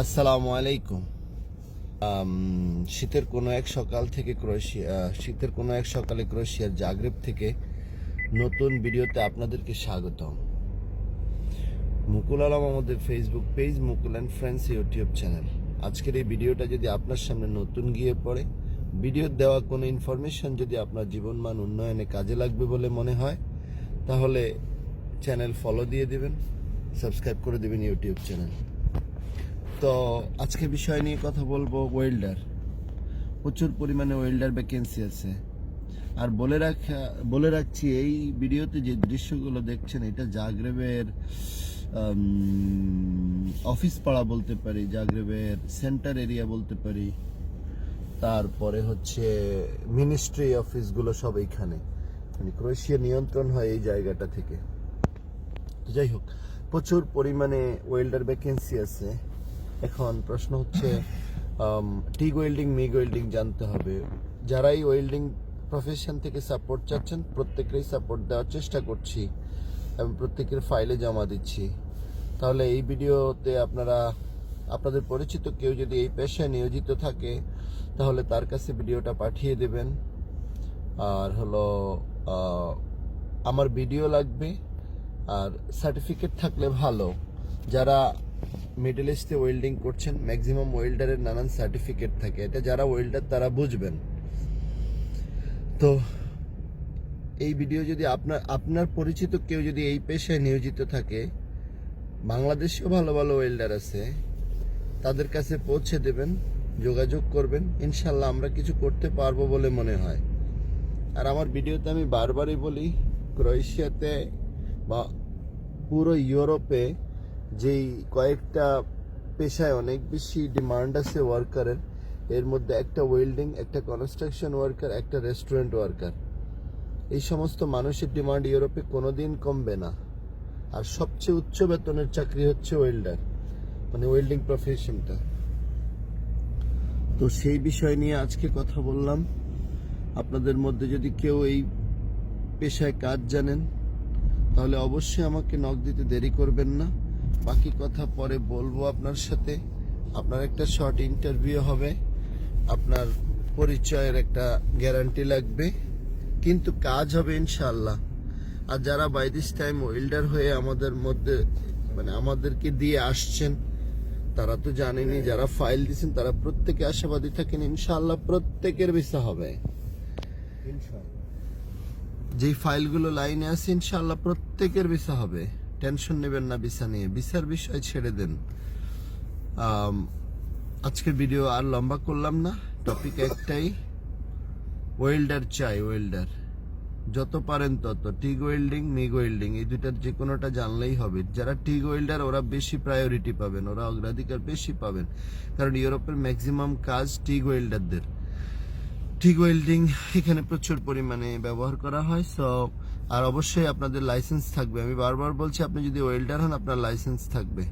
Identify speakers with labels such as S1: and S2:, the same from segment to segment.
S1: আসসালামু আলাইকুম। শীতের কোনো এক সকাল থেকে ক্রোয়েশিয়া শীতের কোনো এক সকালে ক্রোয়েশিয়ার জাগরেব থেকে নতুন ভিডিওতে আপনাদেরকে স্বাগতম। মুকুল আলম আমাদের Facebook page Mukul and friends YouTube channel আজকের এই ভিডিওটা যদি আপনার সামনে নতুন গিয়ে পড়ে ভিডিওর দেওয়া কোনো ইনফরমেশন যদি আপনার জীবনমান উন্নয়নে কাজে লাগবে বলে মনে হয়, তাহলে চ্যানেল ফলো দিয়ে দিবেন সাবস্ক্রাইব করে দেবেন ইউটিউব চ্যানেল তো আজকে বিষয় নিয়ে কথা বলব ওয়েল্ডার প্রচুর পরিমাণে ওয়েল্ডার ভ্যাকেন্সি আছে। আর বলে রাখা, বলে রাখছি, এই ভিডিওতে যে দৃশ্যগুলো দেখছেন, এটা জাগরেবের অফিস পাড়া বলতে পারি, জাগরেবের সেন্টার এরিয়া বলতে পারি। তারপরে হচ্ছে মিনিস্ট্রি অফিসগুলো সব এইখানে। মানে ক্রোয়েশিয়া নিয়ন্ত্রণ হয় এই জায়গাটা থেকে। যাই হোক, প্রচুর পরিমাণে ওয়েল্ডার ভ্যাকেন্সি আছে। এখন প্রশ্ন হচ্ছে টিগ ওয়েল্ডিং মিগ ওয়েল্ডিং জানতে হবে। যারাই ওয়েল্ডিং প্রফেশন থেকে সাপোর্ট চাচ্ছেন, প্রত্যেকেরই সাপোর্ট দেওয়ার চেষ্টা করছি এবং প্রত্যেকের ফাইলে জমা দিচ্ছি। তাহলে এই ভিডিওতে আপনারা, আপনাদের পরিচিত কেউ যদি এই পেশায় নিয়োজিত থাকে, তাহলে তার কাছে ভিডিওটা পাঠিয়ে দেবেন। আর হলো আমার ভিডিও লাগবে, আর সার্টিফিকেট থাকলে ভালো। যারা মিডল ইস্টে ওয়েল্ডিং করছেন ম্যাক্সিমাম ওয়েল্ডারের নানান সার্টিফিকেট থাকে। এটা যারা ওয়েল্ডার তারা বুঝবেন। তো, এই ভিডিও যদি আপনার আপনার পরিচিত কেউ যদি এই পেশায় নিয়োজিত থাকে, বাংলাদেশেও ভালো ভালো ওয়েল্ডার আছে, তাদের কাছে পৌঁছে দেবেন, যোগাযোগ করবেন, ইনশাল্লাহ আমরা কিছু করতে পারব বলে মনে হয়। আর আমার ভিডিওতে আমি বারবারই বলি, ক্রোয়েশিয়াতে বা পুরো ইউরোপে যেই কয়েকটা পেশায় অনেক বেশি ডিমান্ড আছে ওয়ার্কারের এর মধ্যে একটা ওয়েল্ডিং একটা কনস্ট্রাকশন ওয়ার্কার একটা রেস্টুরেন্ট ওয়ার্কার এই সমস্ত মানুষের ডিমান্ড ইউরোপে কোনো দিন কমবে না। আর সবচেয়ে উচ্চ বেতনের চাকরি হচ্ছে ওয়েল্ডার মানে ওয়েল্ডিং প্রফেশনটা তো সেই বিষয় নিয়ে আজকে কথা বললাম। আপনাদের মধ্যে যদি কেউ এই পেশায় কাজ জানেন, তাহলে অবশ্যই আমাকে নক দিতে দেরি করবেন না। বাকি কথা পরে বলব আপনার সাথে। আপনার একটা শর্ট ইন্টারভিউ হবে। আপনার পরিচয়ের একটা গ্যারান্টি লাগবে। কিন্তু কাজ হবে ইনশাল্লাহ আর যারা বাই দিস টাইম ওয়েল্ডার হয়ে আমাদের মধ্যে মানে আমাদেরকে দিয়ে আসছেন তারা তো জানেনি যারা ফাইল দিয়েছেন তারা প্রত্যেকে আশাবাদী থাকেন ইনশাল্লাহ প্রত্যেকের ভিসা হবে। যেই ফাইলগুলো লাইনে আছে ইনশাল্লাহ প্রত্যেকের ভিসা হবে। টেনশন নেবেন না ভিসা নিয়ে। ভিসার বিষয় ছেড়ে দেন। আজকের ভিডিও আর লম্বা করলাম না। টপিক একটাই ওয়েল্ডার চাই ওয়েল্ডার যত পারেন তত টিগ ওয়েল্ডিং মিগ ওয়েল্ডিং এই দুইটার যে কোনোটা জানলেই হবে। যারা টিগ ওয়েল্ডার ওরা বেশি প্রায়োরিটি পাবেন, ওরা অগ্রাধিকার বেশি পাবেন। কারণ ইউরোপের ম্যাক্সিমাম কাজ টিগ ওয়েল্ডারদের টিগ ওয়েল্ডিং এখানে প্রচুর পরিমাণে ব্যবহার করা হয়। সো আর অবশ্যই আপনাদের লাইসেন্স থাকবে। আমি বারবার বলছি, আপনি যদি ওয়েল্ডার হন, আপনার লাইসেন্স থাকবে।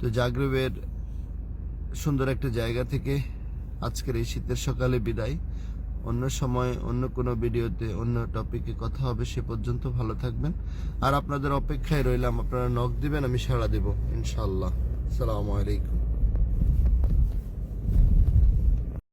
S1: তো জাগরেবের সুন্দর একটা জায়গা থেকে আজকের এই শীতের সকালে বিদায়। অন্য সময়, অন্য কোনো ভিডিওতে অন্য টপিকে কথা হবে, সে পর্যন্ত ভালো থাকবেন। আর আপনাদের অপেক্ষায় রইলাম। আপনারা নখ দিবেন, আমি সাড়া দেব ইনশাল্লাহ সালামু আলাইকুম।